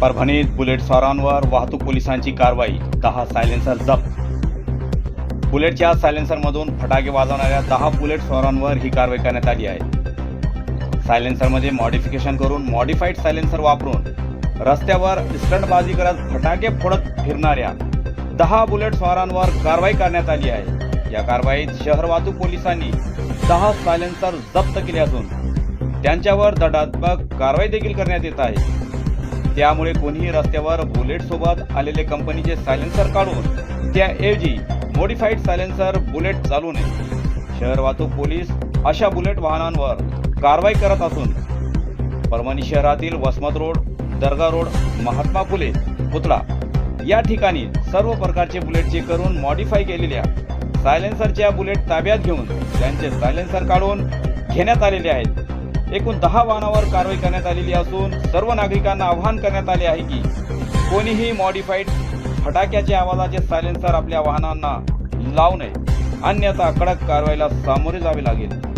परभणीत बुलेट स्वारांवर वाहतूक पोलिसांची कारवाई दहा सायलेन्सर जप्त. बुलेटच्या सायलेन्सरमधून फटाके वाजवणाऱ्या दहा बुलेट स्वारांवर ही कारवाई करण्यात आली आहे. सायलेन्सरमध्ये मॉडिफिकेशन करून मॉडिफाईड सायलेन्सर वापरून रस्त्यावर स्टंटबाजी करत फटाके फोडत फिरणाऱ्या दहा बुलेट स्वारांवर कारवाई करण्यात आली आहे. या कारवाईत शहर वाहतूक पोलिसांनी दहा सायलेन्सर जप्त केले असून त्यांच्यावर दडात्मक कारवाई देखील करण्यात येत आहे. त्यामुळे कोणीही रस्त्यावर बुलेट सोबत आलेले कंपनीचे सायलेन्सर काढून त्याऐवजी मॉडिफाईड सायलेन्सर बुलेट चालू नये. शहर वाहतूक पोलीस अशा बुलेट वाहनांवर कारवाई करत असून परभणी शहरातील वसमत रोड दर्गा रोड महात्मा फुले पुतळा या ठिकाणी सर्व प्रकारचे बुलेट चेक करून मॉडिफाय केलेल्या सायलेन्सरच्या बुलेट ताब्यात घेऊन त्यांचे सायलेन्सर काढून घेण्यात आलेले आहेत. एकूण दहा वाहनावर कारवाई करण्यात आलेली असून सर्व नागरिकांना आवाहन करण्यात आले आहे की कोणीही मॉडिफाईड फटाक्याच्या आवाजाचे सायलेन्सर आपल्या वाहनांना लावू नये. अन्यथा कडक कारवाईला सामोरे जावे लागेल.